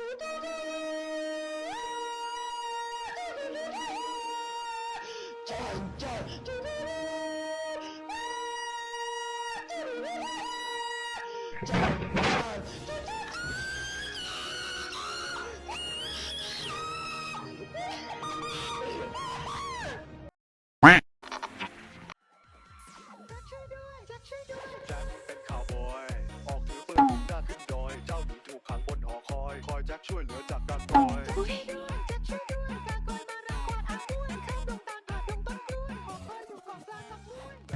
แจ็ ช่วยเหลือจากการปล่อย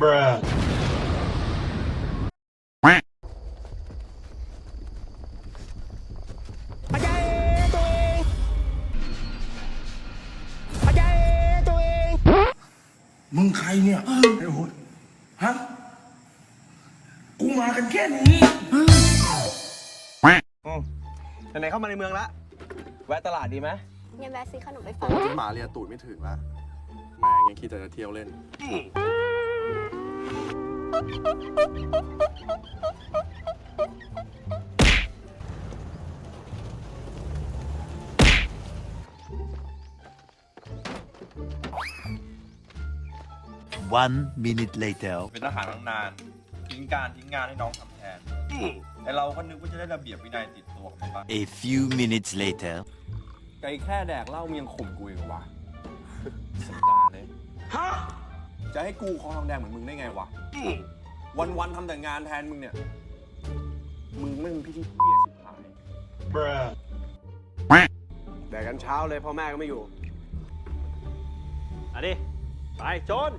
Bruh. มึงใครเนี่ยไอ้โหดฮะ กูมากันแค่นี้ ไหนๆเข้ามาในเมืองละแวะตลาดดีไหมยังแวะซื้อขนมไปฝากหมาเลียตูดไม่ถึงละแม่งยังคิดแต่จะเที่ยวเล่น One minute later. เป็นทหารตั้งนาน ทิ้งการทิ้งงานให้น้องทำแทนแต่เราก็นึกว่าจะได้ระเบียบวินัยติดตัวกันบ้าง A few minutes later. ไก่แค่แดกเหล้ามึงยังข่มกูอีกเหรอวะสัปดาห์เลยฮะจะให้กูคอทองแดงเหมือนมึงได้ไงวะ วันๆทำแต่งานแทนมึงเนี่ย มึงไม่มีพี่ที่เพี้ยชิบหาย Bruh. แดกกันเช้าเลยพ่อแม่ก็ไม่อยู่อะดิไปโจน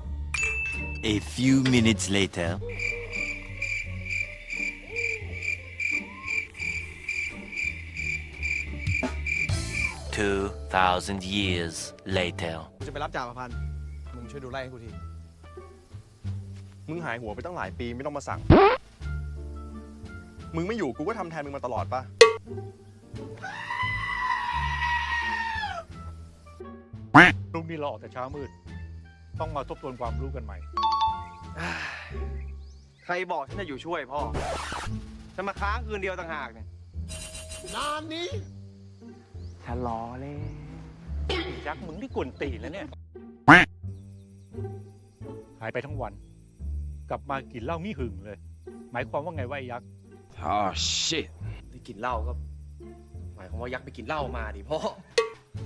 A few minutes later. Two thousand years later. จะไปรับจ่าประพันธ์มึงช่วยดูไล่ให้กูที มึงหายหัวไปตั้งหลายปีไม่ต้องมาสั่ง มึงไม่อยู่กูก็ทำแทนมึงมาตลอดปะพรุ่งนี้เราออกแต่เช้ามืด ต้องมาทบทวนความรู้กันใหม่ ใครบอกฉันจะอยู่ช่วยพ่อ จะมาค้างคืนเดียวต่างหากเนี่ย นานนี้ ฉันรอเลยยักษ์มึงที่กวนตีนแล้วเนี่ย หายไปทั้งวัน กลับมากินเหล้ามีหึงเลย หมายความว่าไงวะไอ้ยักษ์ oh shit ได้กินเหล้าก็ หมายความว่ายักษ์ไปกินเหล้ามาดิพ่อ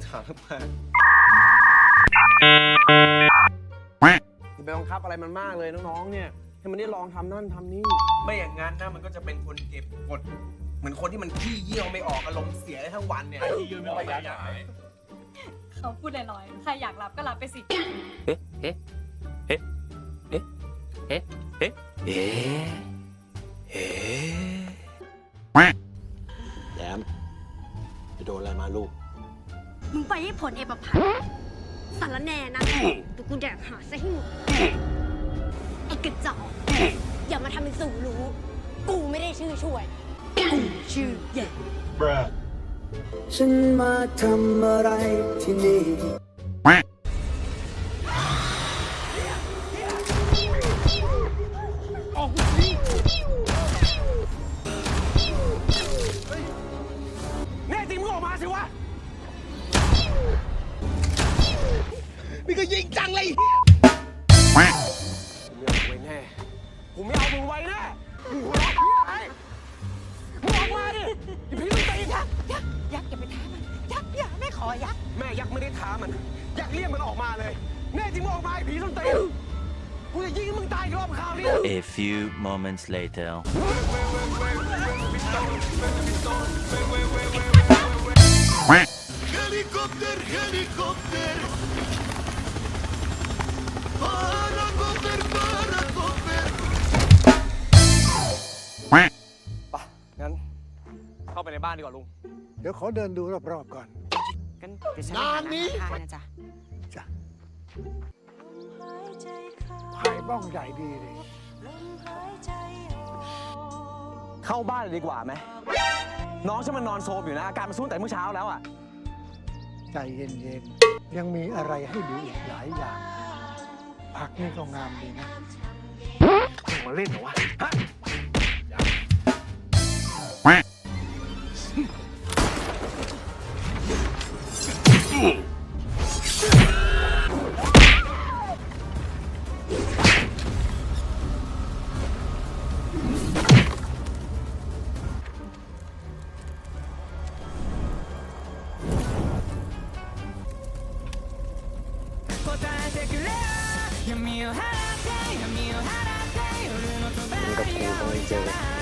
ถามมาอย่าไปบังคับอะไรมันมากเลยน้องๆเนี่ยให้มันได้ลองทำนั่นทำนี่ ไม่อย่างนั้นนะมันก็จะเป็นคนเก็บกด เหมือนคนที่มันขี้เยี่ยวไม่ออกอารมณ์เสียได้ทั้งวันเนี่ยขี้เยี่ยวไม่ออกยักษ์เขาพูดลอยๆ ใครอยากรับก็รับไปสิแยมไปโดนอะไรมาลูก มึงไปให้ผลเอประพันธ์สารแน่นะเดี๋ยวกูแดกหาซะให้หมดไอ้กระจอกอย่ามาทำเป็นสู่รู้ กูไม่ได้ชื่อช่วย กูชื่อแย่ Bruh. ฉันมาทำอะไรที่นี่ แน่จริงมึงออกมาสิวะ นี่ก็ยิงจังเลยไตายอีกรอบคราวนี้ A few moments later. Helikopter, helikopter Parakopter, parakopter ปะงั้น เข้าไปในบ้านดีกว่าลุง เดี๋ยวขอเดินดูรอบๆก่อน กันเดี๋ยวฉันไปหาน้ำทานนะจ๊ะภาย บ้องใหญ่ดีเลยเข้าบ้านเลยดีกว่าไหม น้องฉันมันนอนโซมอยู่นะ อาการมันสู้แต่เมื่อเช้าแล้วอะ ใจเย็นๆ ยังมีอะไรให้ดูอีกหลายอย่าง ผักนี่ก็งามดีนะมาเล่นเหรอวะฮะมึ งกับกูคงไม่เจอกัน